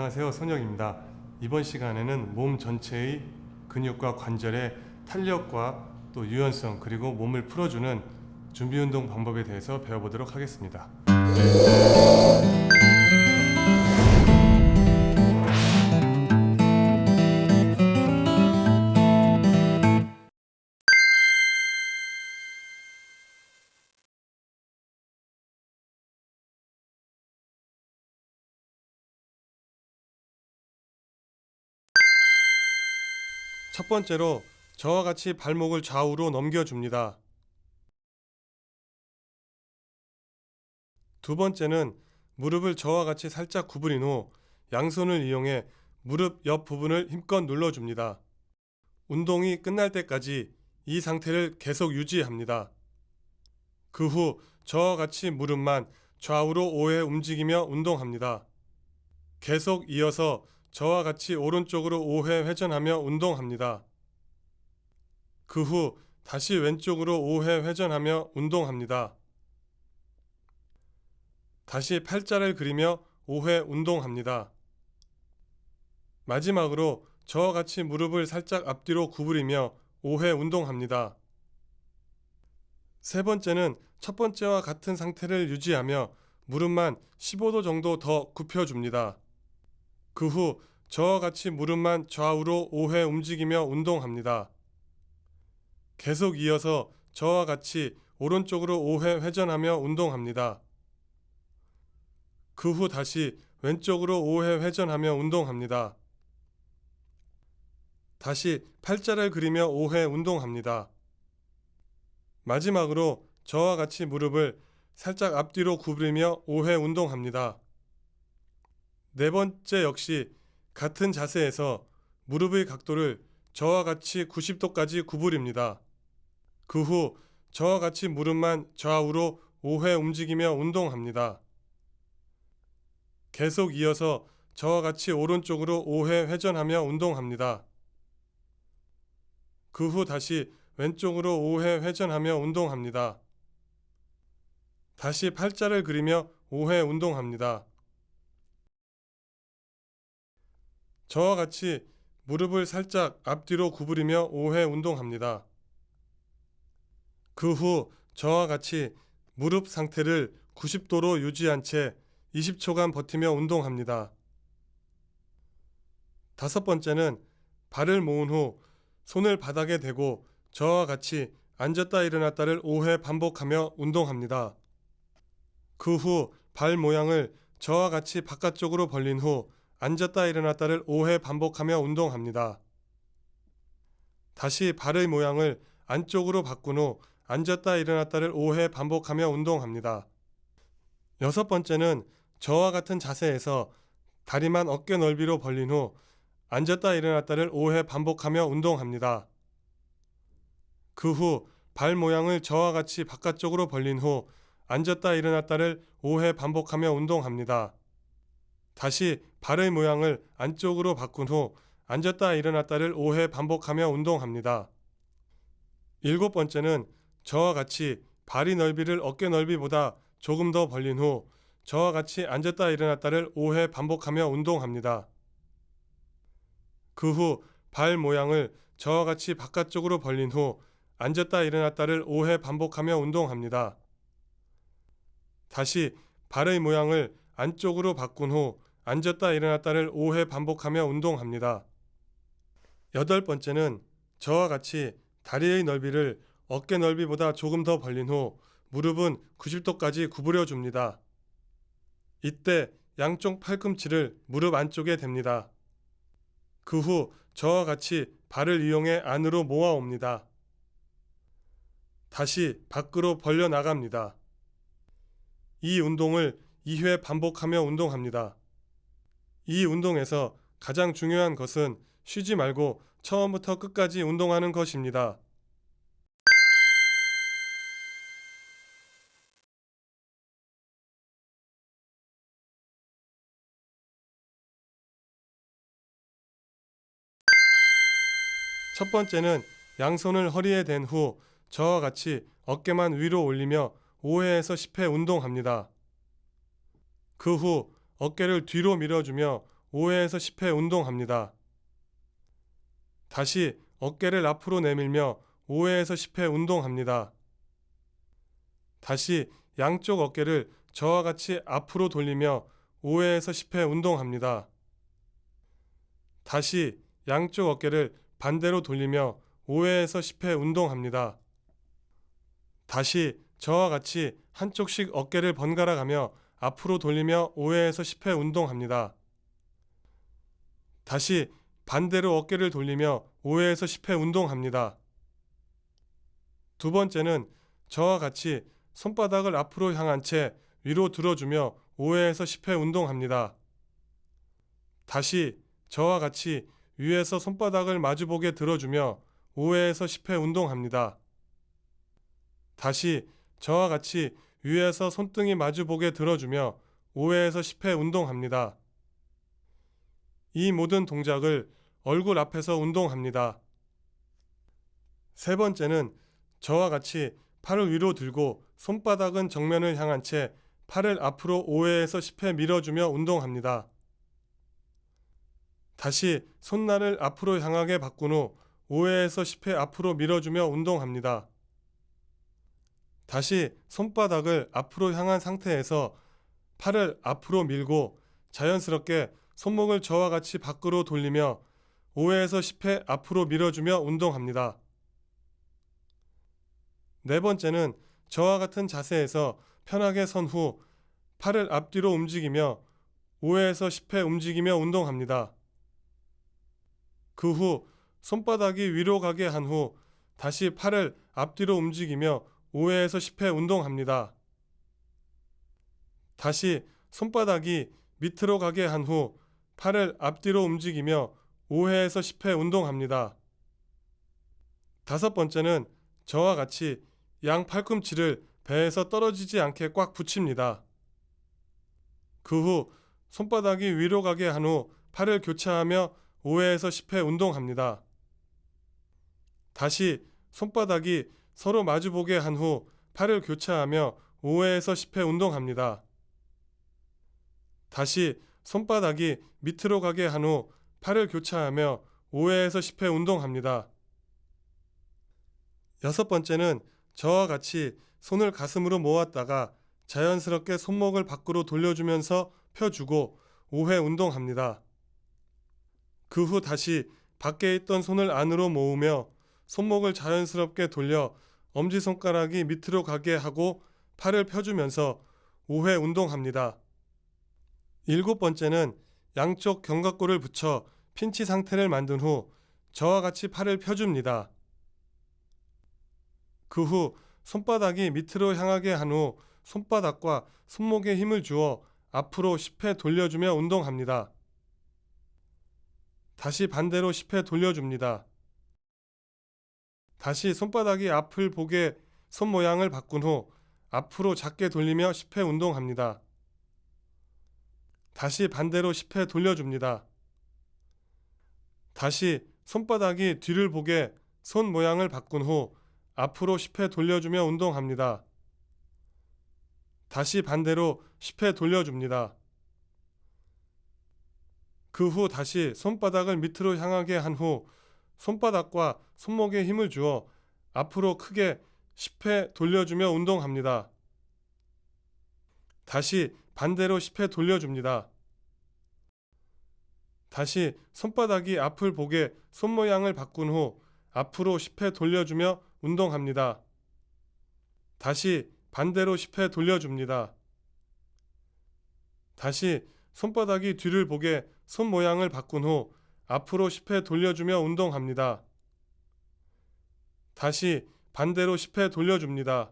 안녕하세요. 손혁입니다. 이번 시간에는 몸 전체의 근육과 관절의 탄력과 또 유연성 그리고 몸을 풀어주는 준비 운동 방법에 대해서 배워보도록 하겠습니다. 번째로 저와 같이 발목을 좌우로 넘겨줍니다. 두 번째는 무릎을 저와 같이 살짝 구부린 후 양손을 이용해 무릎 옆 부분을 힘껏 눌러줍니다. 운동이 끝날 때까지 이 상태를 계속 유지합니다. 그 후 저와 같이 무릎만 좌우로 5회 움직이며 운동합니다. 계속 이어서 저와 같이 오른쪽으로 5회 회전하며 운동합니다. 그 후 다시 왼쪽으로 5회 회전하며 운동합니다. 다시 팔자를 그리며 5회 운동합니다. 마지막으로 저와 같이 무릎을 살짝 앞뒤로 구부리며 5회 운동합니다. 세 번째는 첫 번째와 같은 상태를 유지하며 무릎만 15도 정도 더 굽혀줍니다. 그 후 저와 같이 무릎만 좌우로 5회 움직이며 운동합니다. 계속 이어서 저와 같이 오른쪽으로 5회 회전하며 운동합니다. 그 후 다시 왼쪽으로 5회 회전하며 운동합니다. 다시 팔자를 그리며 5회 운동합니다. 마지막으로 저와 같이 무릎을 살짝 앞뒤로 구부리며 5회 운동합니다. 네 번째 역시 같은 자세에서 무릎의 각도를 저와 같이 90도까지 구부립니다. 그 후 저와 같이 무릎만 좌우로 5회 움직이며 운동합니다. 계속 이어서 저와 같이 오른쪽으로 5회 회전하며 운동합니다. 그 후 다시 왼쪽으로 5회 회전하며 운동합니다. 다시 팔자를 그리며 5회 운동합니다. 저와 같이 무릎을 살짝 앞뒤로 구부리며 5회 운동합니다. 그 후 저와 같이 무릎 상태를 90도로 유지한 채 20초간 버티며 운동합니다. 다섯 번째는 발을 모은 후 손을 바닥에 대고 저와 같이 앉았다 일어났다를 5회 반복하며 운동합니다. 그 후 발 모양을 저와 같이 바깥쪽으로 벌린 후 앉았다 일어났다를 5회 반복하며 운동합니다. 다시 발의 모양을 안쪽으로 바꾼 후 앉았다 일어났다를 5회 반복하며 운동합니다. 여섯 번째는 저와 같은 자세에서 다리만 어깨 넓이로 벌린 후 앉았다 일어났다를 5회 반복하며 운동합니다. 그 후 발 모양을 저와 같이 바깥쪽으로 벌린 후 앉았다 일어났다를 5회 반복하며 운동합니다. 다시 발의 모양을 안쪽으로 바꾼 후 앉았다 일어났다를 5회 반복하며 운동합니다. 일곱 번째는 저와 같이 발이 넓이를 어깨 넓이보다 조금 더 벌린 후 저와 같이 앉았다 일어났다를 5회 반복하며 운동합니다. 그 후 발 모양을 저와 같이 바깥쪽으로 벌린 후 앉았다 일어났다를 5회 반복하며 운동합니다. 다시 발의 모양을 안쪽으로 바꾼 후 앉았다 일어났다를 5회 반복하며 운동합니다. 여덟 번째는 저와 같이 다리의 넓이를 어깨 넓이보다 조금 더 벌린 후 무릎은 90도까지 구부려 줍니다. 이때 양쪽 팔꿈치를 무릎 안쪽에 댑니다. 그 후 저와 같이 발을 이용해 안으로 모아 옵니다. 다시 밖으로 벌려 나갑니다. 이 운동을 2회 반복하며 운동합니다. 이 운동에서 가장 중요한 것은 쉬지 말고 처음부터 끝까지 운동하는 것입니다. 첫 번째는 양손을 허리에 댄 후 저와 같이 어깨만 위로 올리며 5회에서 10회 운동합니다. 그 후 어깨를 뒤로 밀어주며 5회에서 10회 운동합니다. 다시 어깨를 앞으로 내밀며 5회에서 10회 운동합니다. 다시 양쪽 어깨를 저와 같이 앞으로 돌리며 5회에서 10회 운동합니다. 다시 양쪽 어깨를 반대로 돌리며 5회에서 10회 운동합니다. 다시 저와 같이 한쪽씩 어깨를 번갈아 가며 앞으로 돌리며 5회에서 10회 운동합니다. 다시 반대로 어깨를 돌리며 5회에서 10회 운동합니다. 두 번째는 저와 같이 손바닥을 앞으로 향한 채 위로 들어주며 5회에서 10회 운동합니다. 다시 저와 같이 위에서 손바닥을 마주보게 들어주며 5회에서 10회 운동합니다. 다시 저와 같이 위에서 손등이 마주보게 들어주며 5회에서 10회 운동합니다. 이 모든 동작을 얼굴 앞에서 운동합니다. 세 번째는 저와 같이 팔을 위로 들고 손바닥은 정면을 향한 채 팔을 앞으로 5회에서 10회 밀어주며 운동합니다. 다시 손날을 앞으로 향하게 바꾼 후 5회에서 10회 앞으로 밀어주며 운동합니다. 다시 손바닥을 앞으로 향한 상태에서 팔을 앞으로 밀고 자연스럽게 손목을 저와 같이 밖으로 돌리며 5회에서 10회 앞으로 밀어주며 운동합니다. 네 번째는 저와 같은 자세에서 편하게 선 후 팔을 앞뒤로 움직이며 5회에서 10회 움직이며 운동합니다. 그 후 손바닥이 위로 가게 한 후 다시 팔을 앞뒤로 움직이며 5회에서 10회 운동합니다. 다시 손바닥이 밑으로 가게 한 후 팔을 앞뒤로 움직이며 5회에서 10회 운동합니다. 다섯 번째는 저와 같이 양 팔꿈치를 배에서 떨어지지 않게 꽉 붙입니다. 그 후 손바닥이 위로 가게 한 후 팔을 교차하며 5회에서 10회 운동합니다. 다시 손바닥이 서로 마주보게 한 후 팔을 교차하며 5회에서 10회 운동합니다. 다시 손바닥이 밑으로 가게 한 후 팔을 교차하며 5회에서 10회 운동합니다. 여섯 번째는 저와 같이 손을 가슴으로 모았다가 자연스럽게 손목을 밖으로 돌려주면서 펴주고 5회 운동합니다. 그 후 다시 밖에 있던 손을 안으로 모으며 손목을 자연스럽게 돌려 엄지손가락이 밑으로 가게 하고 팔을 펴주면서 5회 운동합니다. 일곱 번째는 양쪽 견갑골을 붙여 핀치 상태를 만든 후 저와 같이 팔을 펴줍니다. 그 후 손바닥이 밑으로 향하게 한 후 손바닥과 손목에 힘을 주어 앞으로 10회 돌려주며 운동합니다. 다시 반대로 10회 돌려줍니다. 다시 손바닥이 앞을 보게 손 모양을 바꾼 후 앞으로 작게 돌리며 10회 운동합니다. 다시 반대로 10회 돌려줍니다. 다시 손바닥이 뒤를 보게 손 모양을 바꾼 후 앞으로 10회 돌려주며 운동합니다. 다시 반대로 10회 돌려줍니다. 그 후 다시 손바닥을 밑으로 향하게 한 후 손바닥과 손목에 힘을 주어 앞으로 크게 10회 돌려주며 운동합니다. 다시 반대로 10회 돌려줍니다. 다시 손바닥이 앞을 보게 손 모양을 바꾼 후 앞으로 10회 돌려주며 운동합니다. 다시 반대로 10회 돌려줍니다. 다시 손바닥이 뒤를 보게 손 모양을 바꾼 후 앞으로 10회 돌려주며 운동합니다. 다시 반대로 10회 돌려줍니다.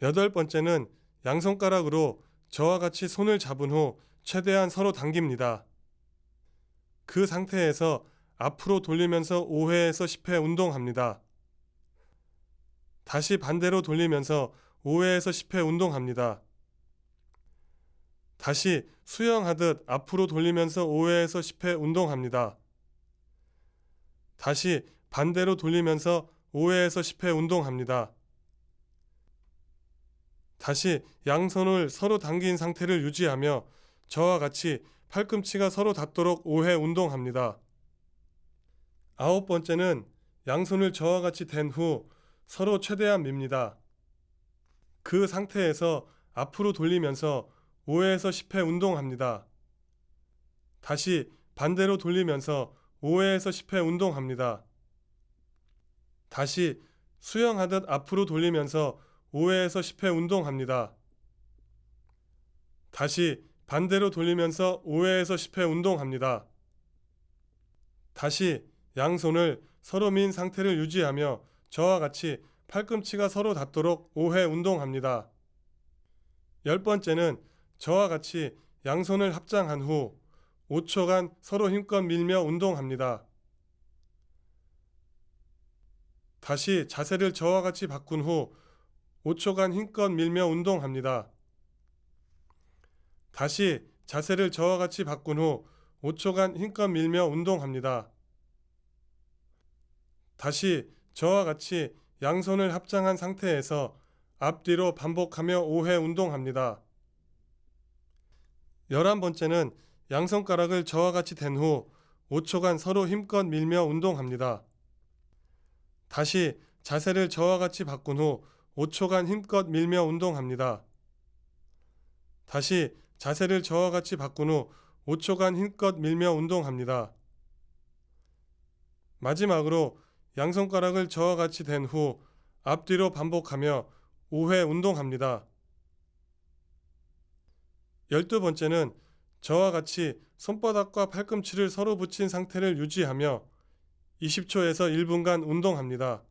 여덟 번째는 양손가락으로 저와 같이 손을 잡은 후 최대한 서로 당깁니다. 그 상태에서 앞으로 돌리면서 5회에서 10회 운동합니다. 다시 반대로 돌리면서 5회에서 10회 운동합니다. 다시 수영하듯 앞으로 돌리면서 5회에서 10회 운동합니다. 다시 반대로 돌리면서 5회에서 10회 운동합니다. 다시 양손을 서로 당긴 상태를 유지하며 저와 같이 팔꿈치가 서로 닿도록 5회 운동합니다. 아홉 번째는 양손을 저와 같이 댄 후 서로 최대한 밉니다. 그 상태에서 앞으로 돌리면서 5회에서 10회 운동합니다. 다시 반대로 돌리면서 5회에서 10회 운동합니다. 다시 수영하듯 앞으로 돌리면서 5회에서 10회 운동합니다. 다시 반대로 돌리면서 5회에서 10회 운동합니다. 다시 양손을 서로 민 상태를 유지하며 저와 같이 팔꿈치가 서로 닿도록 5회 운동합니다. 열 번째는 저와 같이 양손을 합장한 후 5초간 서로 힘껏 밀며 운동합니다. 다시 자세를 저와 같이 바꾼 후 5초간 힘껏 밀며 운동합니다. 다시 자세를 저와 같이 바꾼 후 5초간 힘껏 밀며 운동합니다. 다시 저와 같이 양손을 합장한 상태에서 앞뒤로 반복하며 5회 운동합니다. 열한 번째는 양손가락을 저와 같이 댄 후 5초간 서로 힘껏 밀며 운동합니다. 다시 자세를 저와 같이 바꾼 후 5초간 힘껏 밀며 운동합니다. 다시 자세를 저와 같이 바꾼 후 5초간 힘껏 밀며 운동합니다. 마지막으로 양손가락을 저와 같이 댄 후 앞뒤로 반복하며 5회 운동합니다. 열두 번째는 저와 같이 손바닥과 팔꿈치를 서로 붙인 상태를 유지하며 20초에서 1분간 운동합니다.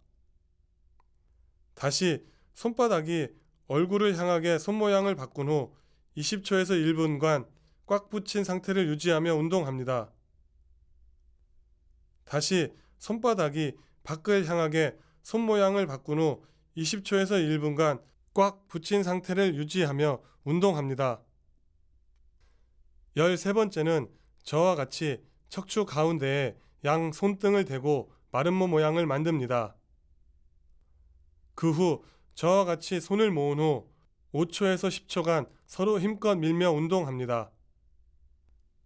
다시 손바닥이 얼굴을 향하게 손 모양을 바꾼 후 20초에서 1분간 꽉 붙인 상태를 유지하며 운동합니다. 다시 손바닥이 밖을 향하게 손 모양을 바꾼 후 20초에서 1분간 꽉 붙인 상태를 유지하며 운동합니다. 13번째는 저와 같이 척추 가운데에 양 손등을 대고 몸 모양을 만듭니다. 그 후 저와 같이 손을 모은 후 5초에서 10초간 서로 힘껏 밀며 운동합니다.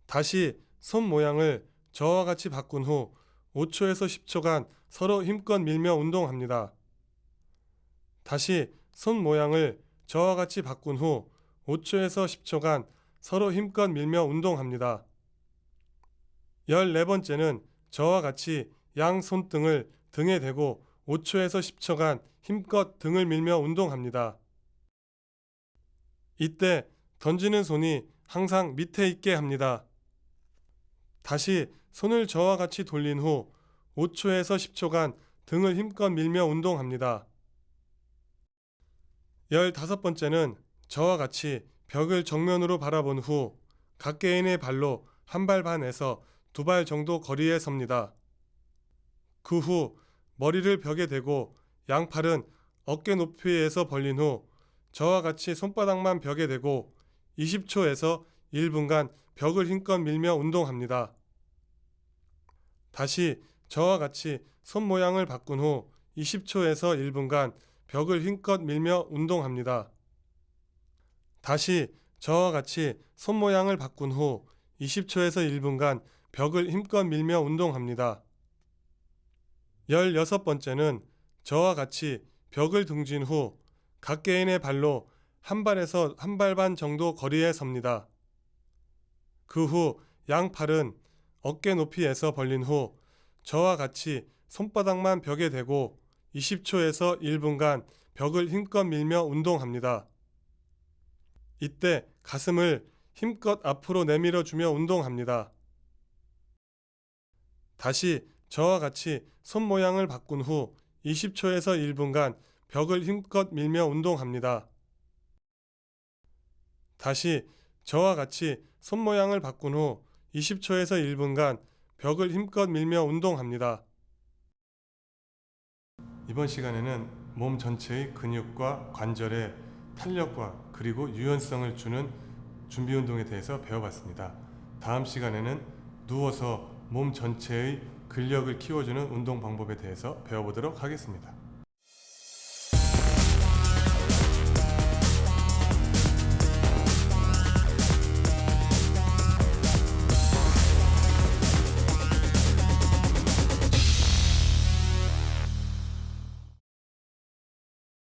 다시 손 모양을 저와 같이 바꾼 후 5초에서 10초간 서로 힘껏 밀며 운동합니다. 다시 손 모양을 저와 같이 바꾼 후 5초에서 10초간 서로 힘껏 밀며 운동합니다. 14번째는 저와 같이 양 손등을 등에 대고 5초에서 10초간 힘껏 등을 밀며 운동합니다. 이때 던지는 손이 항상 밑에 있게 합니다. 다시 손을 저와 같이 돌린 후 5초에서 10초간 등을 힘껏 밀며 운동합니다. 15번째는 저와 같이 벽을 정면으로 바라본 후 각 개인의 발로 한 발 반에서 두 발 정도 거리에 섭니다. 그 후 머리를 벽에 대고 양팔은 어깨 높이에서 벌린 후 저와 같이 손바닥만 벽에 대고 20초에서 1분간 벽을 힘껏 밀며 운동합니다. 다시 저와 같이 손 모양을 바꾼 후 20초에서 1분간 벽을 힘껏 밀며 운동합니다. 다시 저와 같이 손 모양을 바꾼 후 20초에서 1분간 벽을 힘껏 밀며 운동합니다. 16번째는 저와 같이 벽을 등진 후 각 개인의 발로 한 발에서 한 발 반 정도 거리에 섭니다. 그 후 양 팔은 어깨 높이에서 벌린 후 저와 같이 손바닥만 벽에 대고 20초에서 1분간 벽을 힘껏 밀며 운동합니다. 이때 가슴을 힘껏 앞으로 내밀어 주며 운동합니다. 다시 저와 같이 손 모양을 바꾼 후 20초에서 1분간 벽을 힘껏 밀며 운동합니다. 다시 저와 같이 손 모양을 바꾼 후 20초에서 1분간 벽을 힘껏 밀며 운동합니다. 이번 시간에는 몸 전체의 근육과 관절의 탄력과 그리고 유연성을 주는 준비 운동에 대해서 배워봤습니다. 다음 시간에는 누워서 몸 전체의 근력을 키워주는 운동 방법에 대해서 배워보도록 하겠습니다.